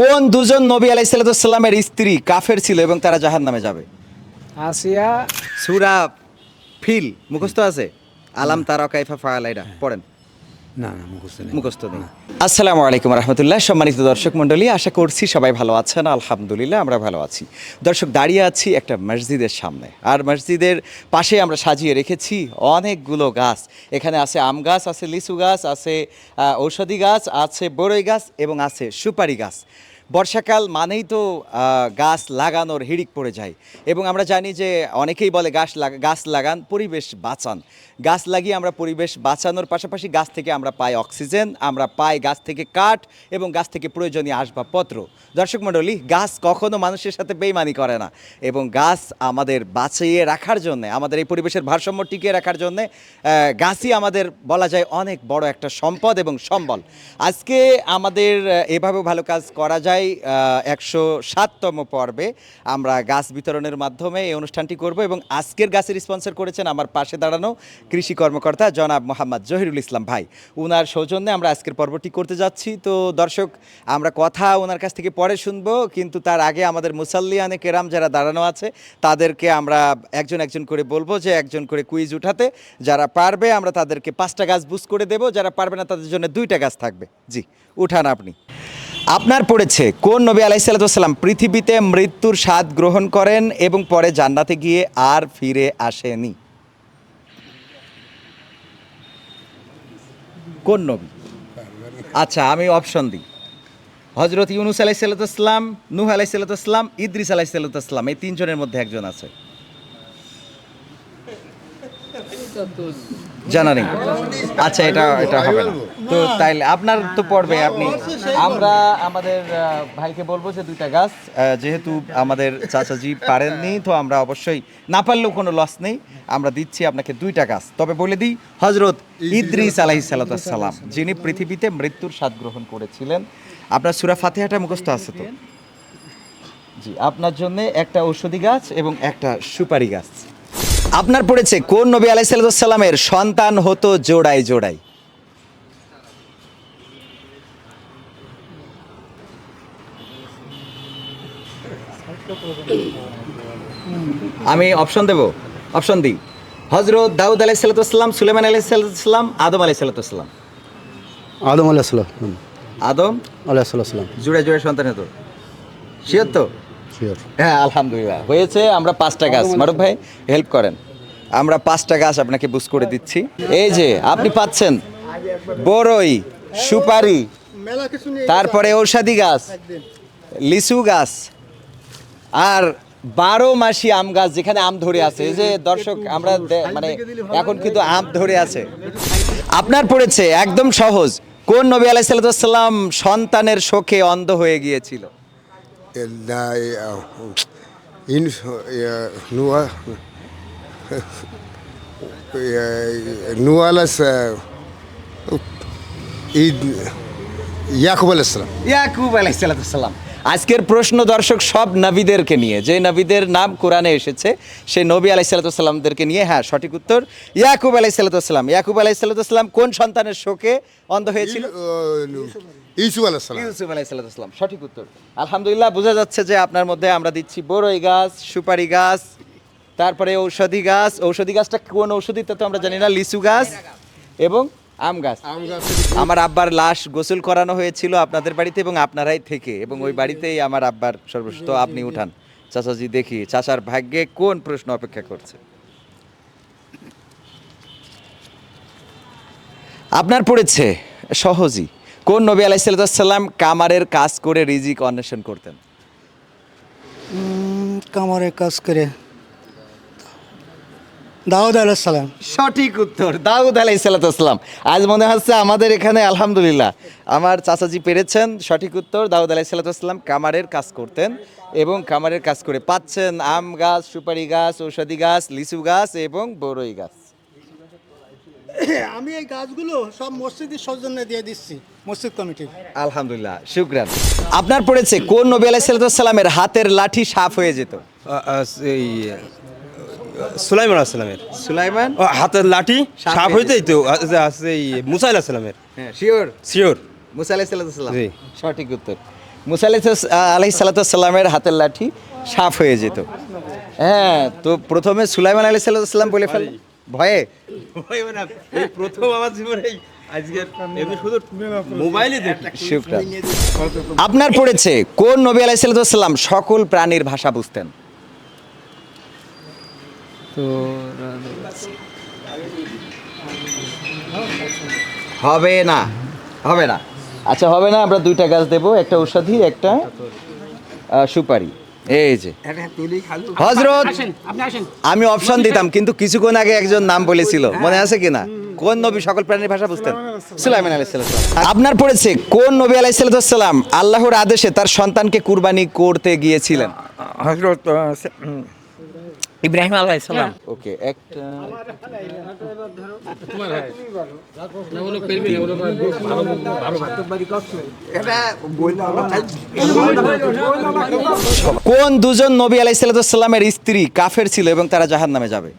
কোন দুজন নবী আলাইসাল্লামের স্ত্রী কাফের ছিল এবং তারা জাহান নামে যাবে? আসিয়া সুরা ফিল মুখস্থ আছে? আলাম তারা কাইফা ফায়ালাইরা পড়েন। না না মুখস্থ নেই। মুখস্থ নেই। আসসালামু আলাইকুম রহমতুল্লাহ। সম্মানিত দর্শক মণ্ডলী আশা করছি সবাই ভালো আছেন। আলহামদুলিল্লাহ আমরা ভালো আছি। দর্শক দাঁড়িয়ে আছি একটা মসজিদের সামনে। আর মসজিদের পাশে আমরা সাজিয়ে রেখেছি অনেকগুলো গাছ। এখানে আছে আম গাছ আছে লিচু গাছ আছে ঔষধি গাছ আছে বড়ই গাছ এবং আছে সুপারি গাছ। বর্ষাকাল মানেই তো গাছ লাগানোর হিড়িক পড়ে যায়। এবং আমরা জানি যে অনেকেই বলে গাছ লাগা, গাছ লাগান, পরিবেশ বাঁচান। গাছ লাগিয়ে আমরা পরিবেশ বাঁচানোর পাশাপাশি গাছ থেকে আমরা পাই অক্সিজেন, আমরা পাই গাছ থেকে কাঠ এবং গাছ থেকে প্রয়োজনীয় আসবাবপত্র। দর্শক মণ্ডলী, গাছ কখনো মানুষের সাথে বেইমানি করে না। এবং গাছ আমাদের বাঁচিয়ে রাখার জন্য, আমাদের এই পরিবেশের ভারসাম্য টিকিয়ে রাখার জন্য গাছই আমাদের বলা যায় অনেক বড় একটা সম্পদ এবং সম্বল। আজকে আমাদের, এভাবে ভালো কাজ করা যায় একশো সাততম পর্বে আমরা গাছ বিতরণের মাধ্যমে এই অনুষ্ঠানটি করব এবং আজকের গাছের স্পন্সর করেছেন আমার পাশে দাঁড়ানো কৃষি কর্মকর্তা জনাব মোহাম্মদ জহিরুল ইসলাম ভাই। ওনার সৌজন্যে আমরা আজকের পর্বটি করতে যাচ্ছি। তো দর্শক, আমরা কথা ওনার কাছ থেকে পরে শুনব, কিন্তু তার আগে আমাদের মুসাল্লিয়ানে কেরাম যারা দাঁড়ানো আছে, তাদেরকে আমরা একজন একজন করে বলব যে একজন করে কুইজ উঠাতে। যারা পারবে, আমরা তাদেরকে পাঁচটা গাছ বুস করে দেব। যারা পারবে না, তাদের জন্য দুইটা গাছ থাকবে। জি, উঠান আপনি। আপনার পড়েছে, কোন নবী আলাইসাল্লাম পৃথিবীতে মৃত্যুর স্বাদ গ্রহণ করেন এবং পরে জান্নাতে গিয়ে আর ফিরে আসেনি? কোন নবী? আচ্ছা আমি অপশন দিই। হজরত ইউনুস আলাইসাল্লাম নুহ আলাইসাল্লাম ইদ্রিস আলাইসাল্লাম এই তিনজনের মধ্যে একজন আছে। জানা নেই। আচ্ছা এটা এটা হবে না। তো তাইলে আপনার তো পড়বে, আপনি আমরা আমাদের ভাইকে বলব যে দুইটা গাছ যেহেতু আমাদের চাচাজি পারেননি, তো আমরা অবশ্যই না পারলেও কোনো লস নেই। আমরা দিচ্ছি আপনাকে দুইটা গাছ। তবে বলে দিই হজরত ইদ্রিস আলাহি সালাম যিনি পৃথিবীতে মৃত্যুর স্বাদ গ্রহণ করেছিলেন। আপনার সুরা ফাতিহাটা মুখস্থ আছে তো? জি, আপনার জন্য একটা ঔষধি গাছ এবং একটা সুপারি গাছ। আপনার পড়েছে কোন নবী আলাইসাল্লামের সন্তান হতো জোড়ায় জোড়ায়? আমি অপশন দেব অপশন দিই। হজরত দাউদ আলাই সাল্লাম সুলেমান আলাই সাল্লাম আদম আলাই সাল্লাম আদম আলাইসাল্লাম আদম? আলাইসাল্লাম জোড়ায় জোড়ায় সন্তান হতো। শিওর তো? হ্যাঁ আলহামদুলিল্লাহ। হয়েছে আমরা পাঁচটা গাছ। মারুফ ভাই হেল্প করেন। আমরা পাঁচটা গাছ আপনাকে বুস করে দিচ্ছি। এই যে আপনি পাচ্ছেন বড়ই সুপারি তারপরে ঔষধি গাছ লিচু গাছ আর বারো মাসি আম গাছ যেখানে আম ধরে আছে। এই যে দর্শক আমরা মানে এখন কিন্তু আম ধরে আছে। আপনার পড়েছে একদম সহজ। কোন নবী আলাইসাল্লাম সন্তানের শোকে অন্ধ হয়ে গিয়েছিল? ইন নুয়া নুয়ালাস ঈদ ইয়াকুব আলাইসালাম ইয়াকুব আলাইসাল্লাম আজকের প্রশ্ন দর্শক সব নবীদেরকে নিয়ে। যে নবীদের নাম কোরআনে এসেছে সেই নবী আলাইসাল্লামদেরকে নিয়ে হ্যাঁ সঠিক উত্তর ইয়াকুব আলাইসাল্লাম ইয়াকুব আলাইসাল্লাম কোন সন্তানের শোকে অন্ধ হয়েছিল? ইসুফ আলাইসালাম ইউসুফ আলাইসাল্লাম সঠিক উত্তর। আলহামদুলিল্লাহ বোঝা যাচ্ছে যে আপনার মধ্যে আমরা দিচ্ছি বড়ই গাছ সুপারি গাছ তারপরে ঔষধি গাছ। ঔষধি গাছটা কোন ঔষধি তা তো আমরা জানি না লিচু গাছ। এবং আম গাছ। আমার আব্বার লাশ গোসল করানো হয়েছিল আপনাদের বাড়িতে এবং আপনারাই থেকে এবং ওই বাড়িতেই আমার আব্বার সর্বশেষ আপনি উঠান। চাচাজি দেখি চাচার ভাগ্যে কোন প্রশ্ন অপেক্ষা করছে? আপনার পড়েছে সহজই কোন নবী আলাইসাল্লাম কামারের কাজ করে রিজিক অন্বেষণ করতেন? কামারে কাজ করে দাউদ আলাইসালাম সঠিক উত্তর দাউদ আলাই সালাতাম আজ মনে হচ্ছে আমাদের এখানে আলহামদুলিল্লাহ। আমার চাচাজি পেরেছেন সঠিক উত্তর দাউদ আলাই সালাতাম কামারের কাজ করতেন এবং কামারের কাজ করে পাচ্ছেন আম গাছ সুপারি গাছ ঔষধি গাছ লিচু গাছ এবং বড়ই গাছ। আমি এই গাছগুলো সব মসজিদের সৌজন্যে দিয়ে দিচ্ছি মসজিদ কমিটির। আলহামদুলিল্লাহ শুক্রান। আপনার পড়েছে কোন নবী আলাইসালাতামের হাতের লাঠি সাফ হয়ে যেত? এই সুলাইমান আসসালামের সুলাইমান? ও, হাতের লাঠি সাপ সাপ। হইতেই তো আছে মুসাইল আসসালামের হ্যাঁ শিওর? শিওর। মুসা আলাইসাল্লাম জি। সঠিক উত্তর। মুসা আলাহি সাল্লাতামের হাতের লাঠি সাফ হয়ে যেত। হ্যাঁ তো প্রথমে সুলাইমান আলাহি সাল্লাম বলে ফেল ভয়ে। এই প্রথম আমার জীবনে আপনার পড়েছে কোন নবী আলাহি সাল্লাম সকল প্রাণীর ভাষা বুঝতেন? হবে না হবে না। আচ্ছা হবে না আমরা দুইটা গাছ দেবো একটা ঔষধি একটা সুপারি। এই যে। হজরত আমি অপশন দিতাম কিন্তু কিছুক্ষণ আগে একজন নাম বলেছিল। মনে আছে কিনা? কোন নবী সকল প্রাণীর ভাষা বুঝতেন? সুলাইমান আলাইসাল্লাম আপনার পড়েছে কোন নবী আলাইসাল্লাম আল্লাহর আদেশে তার সন্তানকে কুরবানি করতে গিয়েছিলেন? হজরত ইব্রাহিম আলাহ ইসলাম ওকে একটা কোন দুজন নবী আলাইসাল্লামের স্ত্রী কাফের ছিল এবং তারা জাহান নামে যাবে?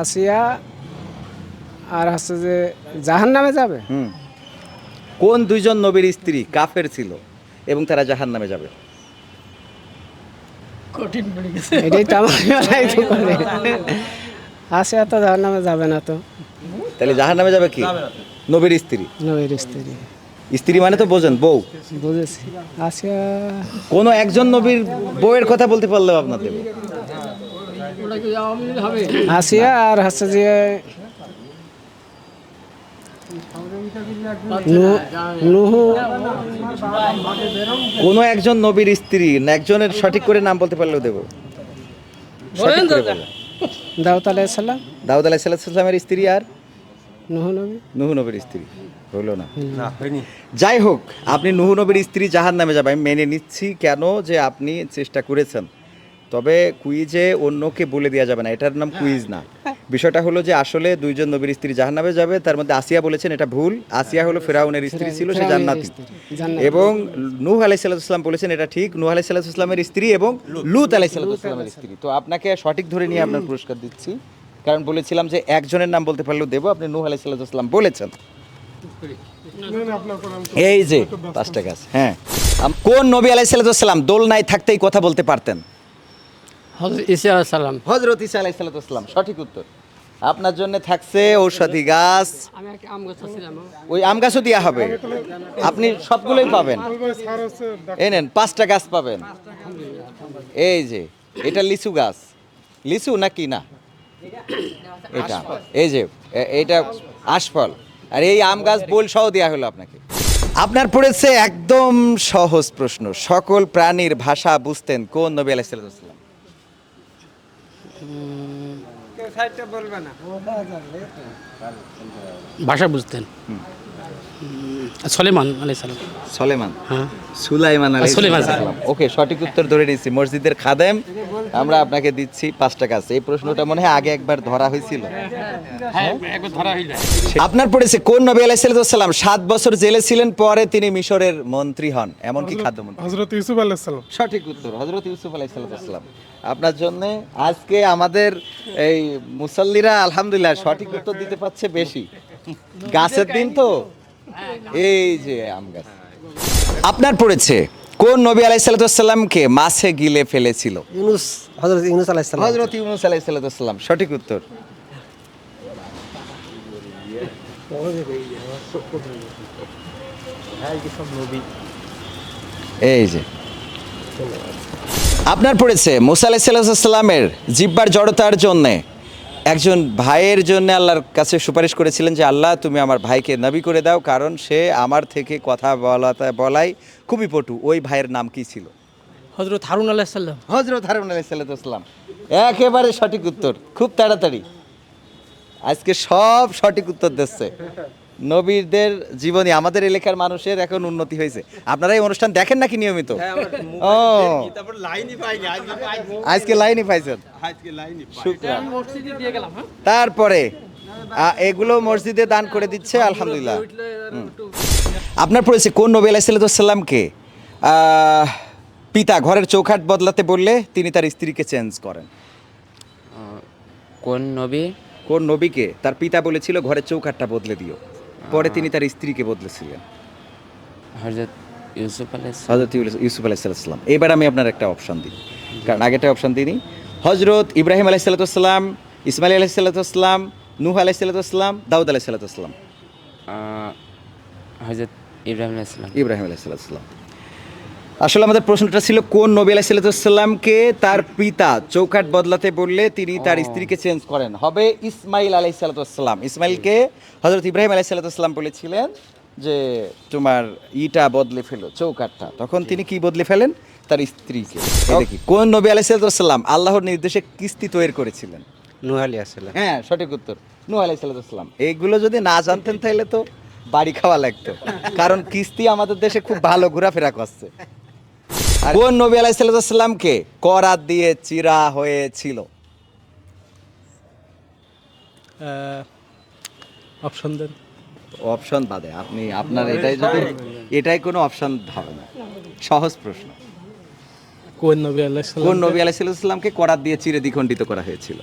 আসিয়া আর হচ্ছে যে জাহান নামে যাবে? হুম। কোন দুইজন নবীর স্ত্রী কাফের ছিল এবং তারা জাহান নামে যাবে? এটাই তো আমার তো করে। আসিয়া তো জাহান নামে যাবে না তো। তাহলে জাহান নামে যাবে কি নবীর স্ত্রী। নবীর স্ত্রী। স্ত্রী মানে তো বোঝেন বউ। বুঝেছি। আসিয়া কোনো একজন নবীর বউয়ের কথা বলতে পারলেও আপনার দেবো। আসিয়া আর হচ্ছে যে কোনো একজন নবীর স্ত্রী না একজনের সঠিক করে নাম বলতে পারলেও দেবো। দাউদ আলাইসাল্লাম দাউদ আলাহিসাল্লামের স্ত্রী আর? নুহু নবীর স্ত্রী। হলো না। না যাই হোক আপনি নুহু নবীর স্ত্রী জাহান নামে যাবে আমি মেনে নিচ্ছি কেন যে আপনি চেষ্টা করেছেন। তবে কুইজে অন্যকে বলে দেওয়া যাবে না। এটার নাম কুইজ না। বিষয়টা হলো যে আসলে দুইজন নবীর স্ত্রী জাহান নামে যাবে তার মধ্যে আসিয়া বলেছেন এটা ভুল। আসিয়া হলো ফেরাউনের স্ত্রী ছিল সে জান্নাতি। এবং নূহ আলাইসাল্লাম বলেছেন এটা ঠিক নূহ আলাইসাল্লামের স্ত্রী এবং লুত। আলাইসাল্লামের স্ত্রী। তো আপনাকে সঠিক ধরে নিয়ে আপনার পুরস্কার দিচ্ছি। কারণ বলেছিলাম যে একজনের নাম বলতে পারলেও দেবো আপনি নূহ আলাইসাল্লাম বলেছেন। এই যে পাঁচটা গাছ হ্যাঁ। কোন নবী আলাইসাল্লাম দোলনায় থাকতেই কথা বলতে পারতেন? হজরত ইসা আলাইসাল্লাম হজরত ইসা আলাইসাল্লাম সঠিক উত্তর। আপনার জন্য থাকছে ঔষধি গাছ। ওই আম গাছও দেওয়া হবে। আপনি সবগুলোই পাবেন। এই নেন পাঁচটা গাছ পাবেন। এই যে এটা লিচু গাছ। লিচু নাকি না? এটা এই যে এটা আশফল। আর এই আম গাছ বোল সহ দেওয়া হলো আপনাকে। আপনার পড়েছে একদম সহজ প্রশ্ন। সকল প্রাণীর ভাষা বুঝতেন কোন নবী আলাইসাল্লাম ভাষা বুঝতেন। সলেমান সলেমান? হ্যাঁ। সুলাইমান সুলাইমান। ওকে সঠিক উত্তর ধরে নিয়েছি। মসজিদের খাদেম আমরা আপনাকে দিচ্ছি পাঁচটা কাজ এই প্রশ্নটা মনে হয় আগে একবার ধরা হয়েছিল। হ্যাঁ একবার ধরা হইল। আপনার পড়েছে কোন নবী আলাইসাল্লাম সাত বছর জেলে ছিলেন পরে তিনি মিশরের মন্ত্রী হন। এমনকি খাদ্যমন্ত্রী? হজরত ইউসুফ আলাইসালাম সঠিক উত্তর হজরত ইউসুফ আলাইসাল্লাম আপনার জন্য আজকে আমাদের এই মুসল্লিরা আলহামদুলিল্লাহ সঠিক উত্তর দিতে পারছে বেশি। গাছের দিন তো। এই যে আম গাছ। আপনার পড়েছে কোন নবী আলাইসাল্লামকে মাছে গিলে ফেলেছিল? ইউনুস হজরত ইউনুস আলাইসালাম হজরত ইউনুস আলাইসাল্লাম সঠিক উত্তর। এই যে। আপনার পড়েছে মুসা আলাইসাল্লামের জিব্বার জড়তার জন্যে একজন ভাইয়ের জন্য আল্লাহর কাছে সুপারিশ করেছিলেন যে আল্লাহ তুমি আমার ভাইকে নবী করে দাও কারণ সে আমার থেকে কথা বলাতে বলাই খুবই পটু। ওই ভাইয়ের নাম কি ছিল? হজরত হারুন আলাইসাল্লাম হজরত হারুন আলাইসাল্লাম একেবারে সঠিক উত্তর খুব তাড়াতাড়ি। আজকে সব সঠিক উত্তর দিচ্ছে। নবীরদের জীবনী আমাদের এলাকার মানুষের এখন উন্নতি হয়েছে। আপনারা এই অনুষ্ঠান দেখেন নাকি নিয়মিত? ও। তারপর আজকে লাইনই পাইছেন? আজকে লাইনই পাই শুক্রান। মসজিদে দিয়ে গেলাম হ্যাঁ? তারপরে এগুলো মসজিদে দান করে দিচ্ছে আলহামদুলিল্লাহ। আপনার পড়েছে কোন নবী আলাইসাল্লামকে পিতা ঘরের চৌখাট বদলাতে বললে তিনি তার স্ত্রীকে চেঞ্জ করেন। কোন নবী? কোন নবীকে? তার পিতা বলেছিল ঘরের চৌকাঠটা বদলে দিও। পরে তিনি তার স্ত্রীকে বদলেছিলেন। হজরত ইউসুফ হজরত ইউসুফ আলাইসাল্লাম এবার আমি আপনার একটা অপশান দিই। কারণ আগেটা অপশান দিইনি। হজরত ইব্রাহিম আলাইসাল্লাতাম ইসমাইল আলাইসাল্লাতাম নুহ আলাইসাল্লাতাম দাউদ আলাইসাল্লাতাম হজরত ইব্রাহিম আলাইহিস ইব্রাহিম ইব্রাহিম আলাইসাল্লাম আসলে আমাদের প্রশ্নটা ছিল কোন নবী আলাইসাল্লাতামকে তার পিতা চৌকাট বদলাতে বললে তিনি তার স্ত্রীকে চেঞ্জ করেন? হবে ইসমাইল আলাইসাল্লাতাম ইসমাইলকে হজরত ইব্রাহিম আলাইসাল্লাতাম বলেছিলেন যে তোমার ইটা বদলে ফেলো চৌকাটটা তখন তিনি কি বদলে ফেলেন? তার স্ত্রীকে। দেখি। কোন নবী আলাইসাল্লাতাম আল্লাহর নির্দেশে কিস্তি তৈরি করেছিলেন? নুহ আলী আসসালাম হ্যাঁ সঠিক উত্তর। নূহ আলাইসাল্লাম এইগুলো যদি না জানতেন তাহলে তো বাড়ি খাওয়া লাগতো। কারণ কিস্তি আমাদের দেশে খুব ভালো ঘোরাফেরা করছে। কোন নবী আলাইসাল্লামকে করাত দিয়ে চিরা হয়েছিল। অপশন দেন। অপশন বাদে আপনি আপনার এটাই যদি এটাই কোনো অপশন হবে না। সহজ প্রশ্ন। কোন নবী আল্লাহ কোন নবী আলাইসাল্লামকে করাত দিয়ে চিরে দ্বিখণ্ডিত করা হয়েছিল।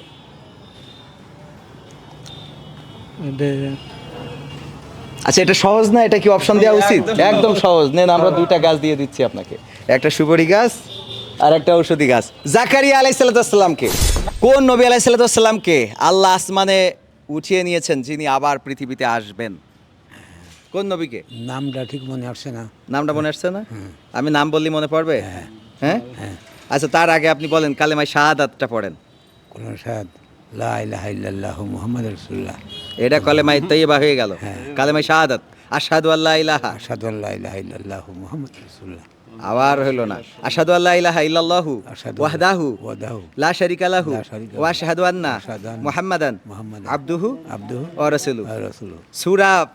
আচ্ছা এটা সহজ না? এটা কি অপশন দেওয়া উচিত? একদম সহজ। নেন আমরা দুইটা গাছ দিয়ে দিচ্ছি আপনাকে। একটা সুপারি গাছ আর একটা ঔষধি গাছ। জাকারিয়া আলাইসাল্লামকে কোন নবী আলাইসাল্লামকে আল্লাহ আসমানে উঠিয়ে নিয়েছেন যিনি আবার পৃথিবীতে আসবেন। কোন নবীকে নামটা ঠিক মনে আসছে না। নামটা মনে আসছে না? আমি নাম বললি মনে পড়বে? হ্যাঁ। আচ্ছা তার আগে আপনি বলেন কালেমায় শাহাদাতটা পড়েন। কোন সাদ লা ইলাহা ইল্লাল্লাহু মুহাম্মাদুর রাসূলুল্লাহ। এটা কলেমায় তৈবা হয়ে গেল। কালেমায় শাহাদাত। আশহাদু আল্লাহ ইলাহা। আশহাদু আল্লা ইলাহা ইল্লাল্লাহু মুহাম্মাদুর রাসূলুল্লাহ। আবার হইল না। আশহাদু আল্লাহ ইলাহা ইল্লাল্লাহু ওয়াহদাহু লা শারিকা লাহু ওয়া আশহাদু আন্না মুহাম্মাদান মুহাম্মাদান। আবদুহু আবদুহু ওয়া রাসূলুহু। সূরা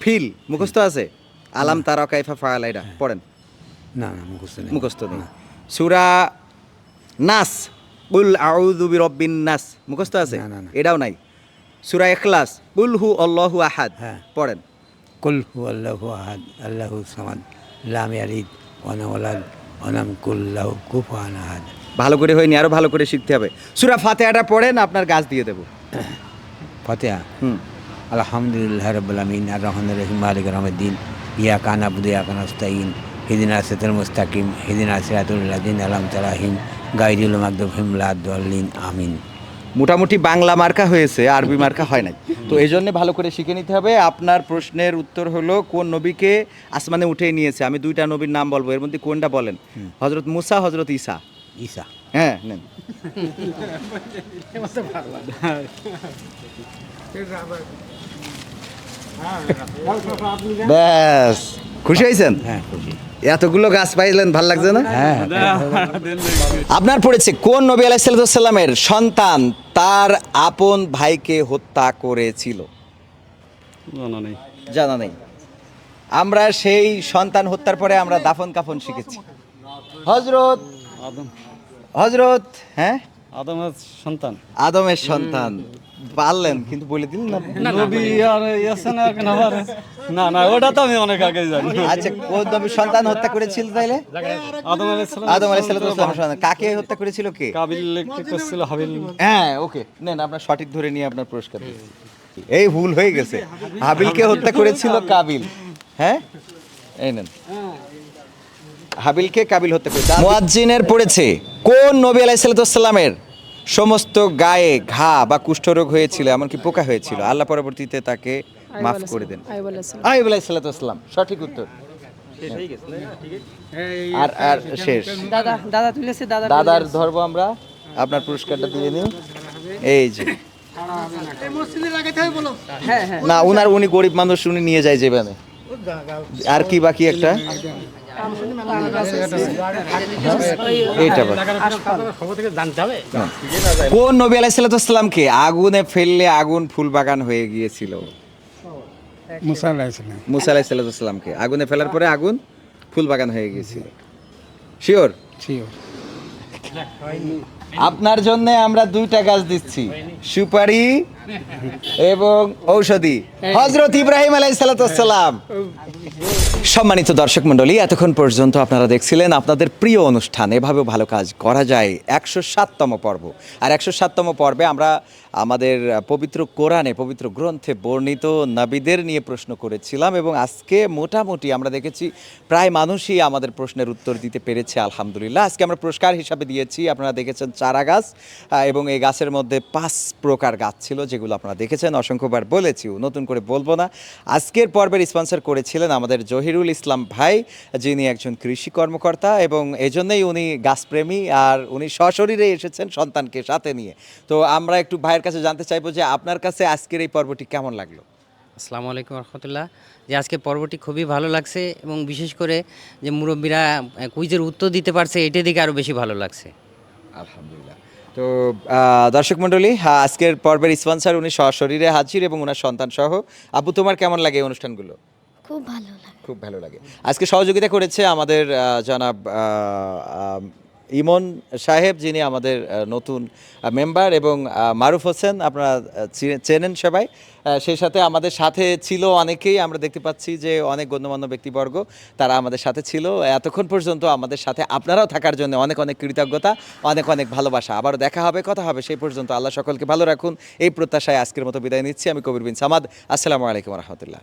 ফিল মুখস্থ আছে? আলাম তারা কাইফা ফাআলা এটা? পড়েন। না না মুখস্থ নেই। মুখস্থ নেই। সূরা নাস। কুল আউযু বিরাব্বিন নাস। মুখস্থ আছে? না, না, না। এটাও নাই। সূরা ইখলাস কুল হু আল্লাহু আহাদ হ্যাঁ। পড়েন। কুল হু আল্লাহু আহাদ আল্লাহু সামাদ লাম ইয়ালিদ ওয়া লাম ইউলাদ ওয়া লাম কুল লাহু কুফুয়ান আহাদ ভালো করে হয়নি আরও ভালো করে শিখতে হবে। সূরা ফাতিহাটা পড়েন আপনার গাছ দিয়ে দেব। ফাতিহা? হুম। আলহামদুলিল্লাহ রাব্বুল আমিন আর রহমানির রহিম মালিক রহমদ্দিন ইয়া কান আবুদু ইয়া কান আস্তাইন হিদিনা সিরাতাল মুস্তাকিম হিদিনা সিরাতুল লাযিন আলাম তালাহিম গাইদুল মাগদুব হিম লাদ্দাল্লিন আমিন। মোটামুটি বাংলা মার্কা হয়েছে আরবি মার্কা হয় নাই। তো এই জন্য ভালো করে শিখে নিতে হবে। আপনার প্রশ্নের উত্তর হলো কোন নবীকে আসমানে উঠে নিয়েছে? আমি দুইটা নবীর নাম বলব এর মধ্যে কোনটা বলেন? হজরত মুসা হজরত ঈসা। ঈসা। হ্যাঁ নেন। ব্যাস খুশি হয়েছেন? হ্যাঁ খুশি। এতগুলো গাছ পাইলেন ভালো লাগছে না? হ্যাঁ। আপনার পড়েছে কোন নবী আলাইসাল্লামের সন্তান তার আপন ভাইকে হত্যা করেছিল? জানা নেই। জানা নেই। আমরা সেই সন্তান হত্যার পরে আমরা দাফন কাফন শিখেছি। হজরত আদম। হজরত হ্যাঁ? আদমের সন্তান। আদমের সন্তান। পারলেন কিন্তু বলে দিলেন না। নবী আর ইয়াসেন আর আবার না না ওটা তো আমি অনেক আগে জানি। আচ্ছা কোন নবী সন্তান হত্যা করেছিল তাইলে? আদম আলাইহিস সালাম। আদম আলাইসাল্লাম সন্তান। কাকে হত্যা করেছিল কে? কাবিল লেখকে করছিল হাবিল। হ্যাঁ ওকে। নেন আপনার সঠিক ধরে নিয়ে আপনার পুরস্কার এই ভুল হয়ে গেছে। হাবিলকে হত্যা করেছিল কাবিল। হ্যাঁ? এই নেন। হাবিলকে কাবিল হতে করেছে মুয়াজ্জিনের পড়েছে কোন নবী আলাইসাল্লামের সমস্ত গায়ে ঘা বা কুষ্ঠরোগ হয়েছিল এমনকি পোকা হয়েছিল? আল্লাহ পরবর্তীতে তাকে মাফ করে দেন। আইব আলাইসাল্লাম সঠিক উত্তর। আর আর শেষ। দাদা দাদা তুলেছে দাদা দাদার ধরবো আমরা আপনার পুরস্কারটা দিয়ে নিন এই যে। এই মসজিদে লাগাইতে হবে বলো। হ্যাঁ হ্যাঁ। না উনার উনি গরিব মানুষ উনি নিয়ে যায় যেখানে আর কি বাকি একটা? কোন নবী আলাইসাল্লামকে আগুনে ফেললে আগুন ফুল বাগান হয়ে গিয়েছিল। মুসা আলাইহিসসালাম মুসা আগুনে ফেলার পরে আগুন ফুল বাগান হয়ে গিয়েছিল। শিওর শিওর আপনার জন্য আমরা দুইটা গাছ দিচ্ছি। সুপারি এবং ঔষধি হজরত ইব্রাহিম আলাই সালাতাম সম্মানিত দর্শক মণ্ডলী, এতক্ষণ পর্যন্ত আপনারা দেখছিলেন আপনাদের প্রিয় অনুষ্ঠান, এভাবেও ভালো কাজ করা যায়, একশো সাততম পর্ব। আর একশো সাততম পর্বে আমরা আমাদের পবিত্র কোরআনে, পবিত্র গ্রন্থে বর্ণিত নাবিদের নিয়ে প্রশ্ন করেছিলাম এবং আজকে মোটামুটি আমরা দেখেছি প্রায় মানুষই আমাদের প্রশ্নের উত্তর দিতে পেরেছে, আলহামদুলিল্লাহ। আজকে আমরা পুরস্কার হিসাবে দিয়েছি, আপনারা দেখেছেন চারা গাছ এবং এই গাছের মধ্যে পাঁচ প্রকার গাছ ছিল যেগুলো আপনারা দেখেছেন। অসংখ্যবার বলেছিও নতুন করে বলব না। আজকের পর্বের স্পন্সর করেছিলেন আমাদের জহিরুল ইসলাম ভাই যিনি একজন কৃষি কর্মকর্তা এবং এজন্যই উনি গাছপ্রেমী আর উনি সশরীরে এসেছেন সন্তানকে সাথে নিয়ে। তো আমরা একটু ভাইয়ের কাছে জানতে চাইব যে আপনার কাছে আজকের এই পর্বটি কেমন লাগল? আসসালামু আলাইকুম রহমতুল্লাহ। যে আজকে পর্বটি খুবই ভালো লাগছে এবং বিশেষ করে যে মুরব্বীরা কুইজের উত্তর দিতে পারছে এটি দিকে আরও বেশি ভালো লাগছে। আলহামদুলিল্লাহ। তো দর্শক মণ্ডলী হ্যাঁ, আজকের পর্বের স্পন্সর উনি সশরীরে হাজির এবং ওনার সন্তান সহ। আবু তোমার কেমন লাগে অনুষ্ঠানগুলো? খুব ভালো লাগে। খুব ভালো লাগে। আজকে সহযোগিতা করেছে আমাদের জনাব ইমন সাহেব, যিনি আমাদের নতুন মেম্বার এবং মারুফ হোসেন, আপনারা চেনেন সবাই। সেই সাথে আমাদের সাথে ছিল অনেকেই, আমরা দেখতে পাচ্ছি যে অনেক গণ্যমান্য ব্যক্তিবর্গ, তারা আমাদের সাথে ছিল। এতক্ষণ পর্যন্ত আমাদের সাথে আপনারাও থাকার জন্য অনেক অনেক কৃতজ্ঞতা, অনেক অনেক ভালোবাসা। আবারও দেখা হবে, কথা হবে, সেই পর্যন্ত আল্লাহ সকলকে ভালো রাখুন। এই প্রত্যাশায় আজকের মতো বিদায় নিচ্ছি। আমি কবির বিন সামাদ। আসসালামু আলাইকুম রহমতুল্লাহ।